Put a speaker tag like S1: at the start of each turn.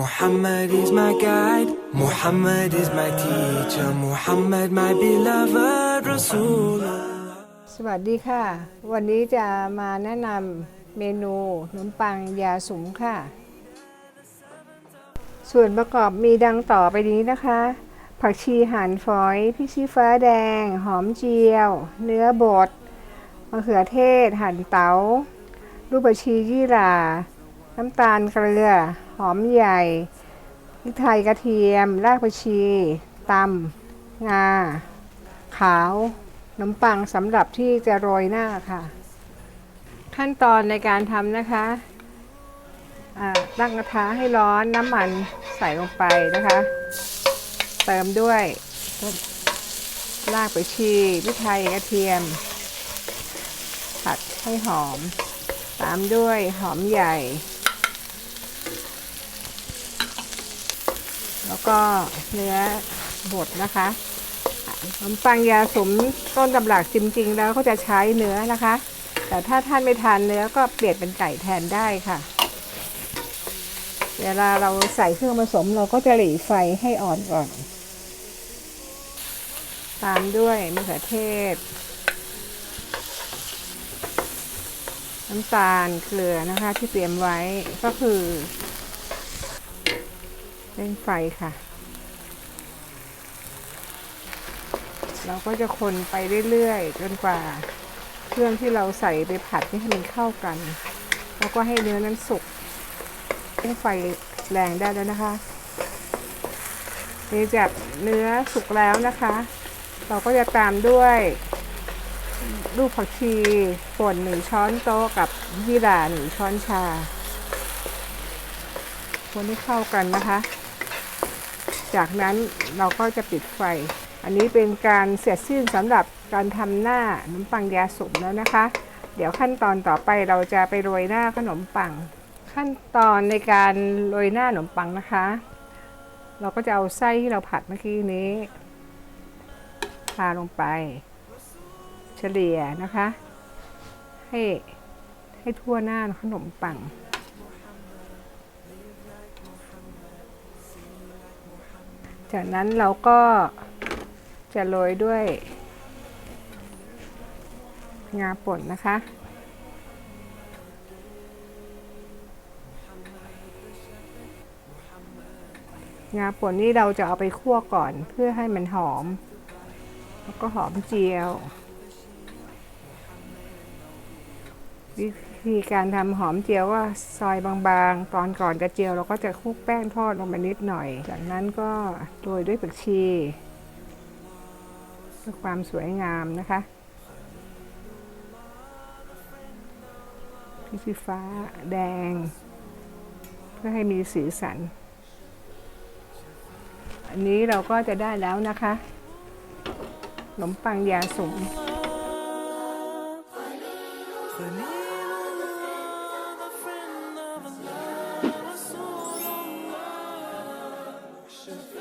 S1: Muhammad is my guide, Muhammad is my teacher, Muhammad my beloved Rasul.
S2: สวัสดีค่ะ วันนี้จะมาแนะนำเมนูขนมปังยาสุมค่ะ ส่วนประกอบมีดังต่อไปนี้นะคะ ผักชีหั่นฝอยพริกชี้ฟ้าแดง หอมเจียว เนื้อบดมะเขือเทศ หั่นเตาลูกผักชียี่หร่า น้ำตาลเกลือ หอมใหญ่พริกไทยกระเทียม รากผักชีตำงา ขาวขนมปังสำหรับที่จะโรยหน้าค่ะ ขั้นตอนในการทำนะคะอ่าตั้งกระทะให้ร้อนน้ำมันใส่ลงไปนะคะ เติมด้วยรากไปกชีพริกไทยกระเทียม ผัดให้หอม ตามด้วยหอมใหญ่ แล้ว ก็เนื้อบดนะคะขนมปังยาสมต้นตำรับจริงๆ แล้วก็จะใช้เนื้อนะคะ แต่ถ้าท่านไม่ทานเนื้อก็เปลี่ยนเป็นไก่แทนได้ค่ะ เวลาเราใส่เครื่องผสมเราก็จะหลีไฟให้อ่อนก่อน ตามด้วยมะเขือเทศ น้ำตาลเกลือนะคะที่เตรียมไว้ก็คือ เร่งไฟค่ะ เราก็จะคนไปเรื่อยๆจนกว่าเครื่องที่เราใส่ไปผัดนี่ให้มันเข้ากัน แล้วก็ให้เนื้อนั้นสุกให้ไฟแรงได้แล้วนะคะนี่จากเนื้อสุกแล้วนะคะ เราก็จะตามด้วยลูกผักชีป่นหนึ่งช้อนโต๊ะกับยี่หร่าหนึ่งช้อนชาคนให้เข้ากันนะคะ จากนั้นเราก็จะปิดไฟ อันนี้เป็นการเสร็จสิ้นสำหรับการทำหน้าขนมปังยาสุกแล้วนะคะ เดี๋ยวขั้นตอนต่อไปเราจะไปโรยหน้าขนมปัง ขั้นตอนในการโรยหน้าขนมปังนะคะ เราก็จะเอาไส้ที่เราผัดเมื่อกี้นี้ทาลงไป เฉลี่ยนะคะ ให้ให้ทั่วหน้าขนมปัง จากนั้นเราก็จะโรยด้วย งาป่นนะคะ งาป่นนี่เราจะเอาไปคั่วก่อนเพื่อให้มันหอม แล้วก็หอมเจียว วิธีการทำหอมเจียวก็ซอยบางๆ ตอนก่อนจะเจียวเราก็จะคลุกแป้งทอดลงไปนิดหน่อย จากนั้นก็โรยด้วยผักชีเพื่อความสวยงามนะคะพริกชี้ฟ้าแดง เพื่อให้มีสีสัน อันนี้เราก็จะได้แล้วนะคะขนมปังยาสุม